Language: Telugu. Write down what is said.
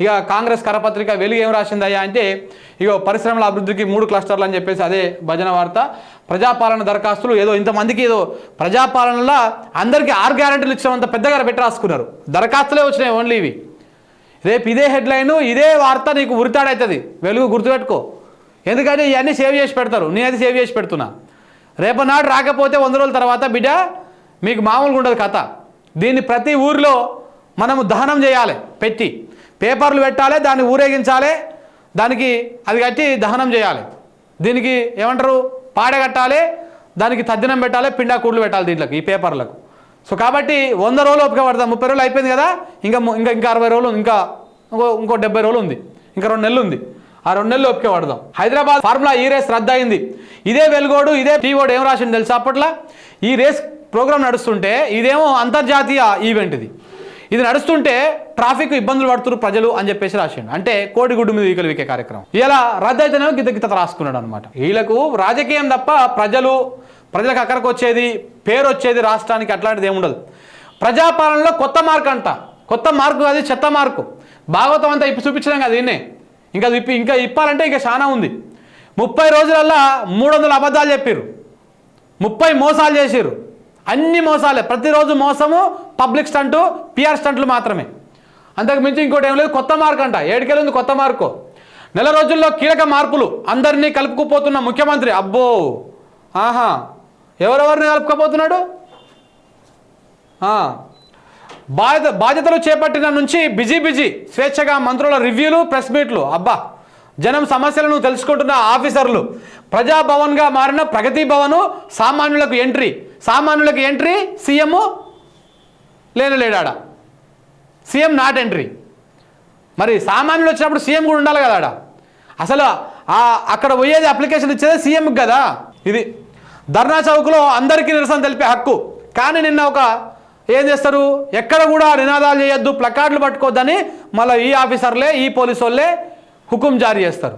ఇక కాంగ్రెస్ కరపత్రిక వెలుగు ఏం రాసిందయ్యా అంటే ఇక పరిశ్రమల అభివృద్ధికి మూడు క్లస్టర్లు అని చెప్పేసి అదే భజన వార్త. ప్రజాపాలన దరఖాస్తులు ఏదో ఇంతమందికి ఏదో ప్రజాపాలనలో అందరికీ ఆరు గ్యారెంటీలు ఇచ్చినంత పెద్దగా పెట్టి రాసుకున్నారు. దరఖాస్తులే వచ్చినాయి ఓన్లీ ఇవి. రేపు ఇదే హెడ్లైను ఇదే వార్త నీకు ఉరితాడవుతుంది వెలుగు గుర్తుపెట్టుకో. ఎందుకంటే ఇవన్నీ సేవ్ చేసి పెడతారు. నేనైతే సేవ్ చేసి పెడుతున్నా. రేపు నాడు రాకపోతే వంద రోజుల తర్వాత బిడ్డ మీకు మామూలుగా ఉండదు కథ. దీన్ని ప్రతి ఊరిలో మనము దహనం చేయాలి పెట్టి. పేపర్లు పెట్టాలి దాన్ని ఊరేగించాలి దానికి అది కట్టి దహనం చేయాలి. దీనికి ఏమంటారు? పాడ కట్టాలి దానికి తద్దినం పెట్టాలి పిండా కూడలు పెట్టాలి దీంట్లోకి ఈ పేపర్లకు. సో కాబట్టి వంద రోజులు ఓపిక పడతాం. ముప్పై రోజులు అయిపోయింది కదా ఇంకా ఇంకా ఇంకా అరవై రోజులు ఇంకా ఇంకో ఇంకో డెబ్బై రోజులు ఉంది. ఇంకా రెండు నెలలు ఉంది. ఆ రెండు నెలలు ఓపిక పడదాం. హైదరాబాద్ ఫార్ములా ఈ రేస్ రద్దయింది. ఇదే వెలుగోడు ఇదే టీవోడు ఏం రాసింది తెలుసా అప్పట్లో? ఈ రేస్ ప్రోగ్రాం నడుస్తుంటే ఇదేమో అంతర్జాతీయ ఈవెంట్ ఇది. ఇది నడుస్తుంటే ట్రాఫిక్ ఇబ్బందులు పడుతున్నారు ప్రజలు అని చెప్పేసి రాసిండు. అంటే కోడిగుడ్డు మీద ఈకలు వికే కార్యక్రమం. ఇలా రద్దు అయితేనేమో గిత గిత రాసుకున్నాడు అనమాట వీళ్ళకు రాజకీయం తప్ప ప్రజలు ప్రజలకు అక్కడికి వచ్చేది పేరు వచ్చేది రాష్ట్రానికి అట్లాంటిది ఏముండదు ప్రజాపాలనలో కొత్త మార్క్ అంట. కొత్త మార్కు అది చెత్త మార్కు. భాగవతం అంతా ఇప్పి చూపించడం కదా దీన్నే. ఇంకా అది ఇప్పి ఇంకా ఇప్పాలంటే ఇంకా చాలా ఉంది. ముప్పై రోజులల్లా మూడు వందల అబద్ధాలు చెప్పారు ముప్పై మోసాలు చేసారు అన్ని మోసాలే. ప్రతిరోజు మోసము పబ్లిక్ స్టంటు పిఆర్ స్టంట్లు మాత్రమే. అంతకు మించి ఇంకోటి ఏం లేదు. కొత్త మార్క్ అంట. ఏడుకెళ్ళింది కొత్త మార్కు. నెల రోజుల్లో కీలక మార్పులు. అందరినీ కలుపుకుపోతున్న ముఖ్యమంత్రి. అబ్బో! ఆహా! ఎవరెవరిని కలుపుకోపోతున్నాడు బాధ్యత బాధ్యతలు చేపట్టిన నుంచి బిజీ బిజీ స్వేచ్ఛగా మంత్రుల రివ్యూలు ప్రెస్ మీట్లు. అబ్బా! జనం సమస్యలను తెలుసుకుంటున్న ఆఫీసర్లు. ప్రజాభవన్గా మారిన ప్రగతి భవను సామాన్యులకు ఎంట్రీ. సామాన్యులకు ఎంట్రీ సీఎం లేను లేడాడ. సీఎం నాట్ ఎంట్రీ మరి సామాన్యులు వచ్చినప్పుడు సీఎం కూడా ఉండాలి కదా ఆడ అసలు అక్కడ పోయేది అప్లికేషన్ ఇచ్చేది సీఎంకి కదా. ఇది ధర్నా చౌక్లో అందరికీ నిరసన తెలిపే హక్కు. కానీ నిన్న ఒక ఏం చేస్తారు? ఎక్కడ కూడా నినాదాలు చేయొద్దు ప్లకార్డులు పట్టుకోవద్దని మళ్ళీ ఈ ఆఫీసర్లే ఈ పోలీసు వాళ్ళే హుకుం జారీ చేస్తారు.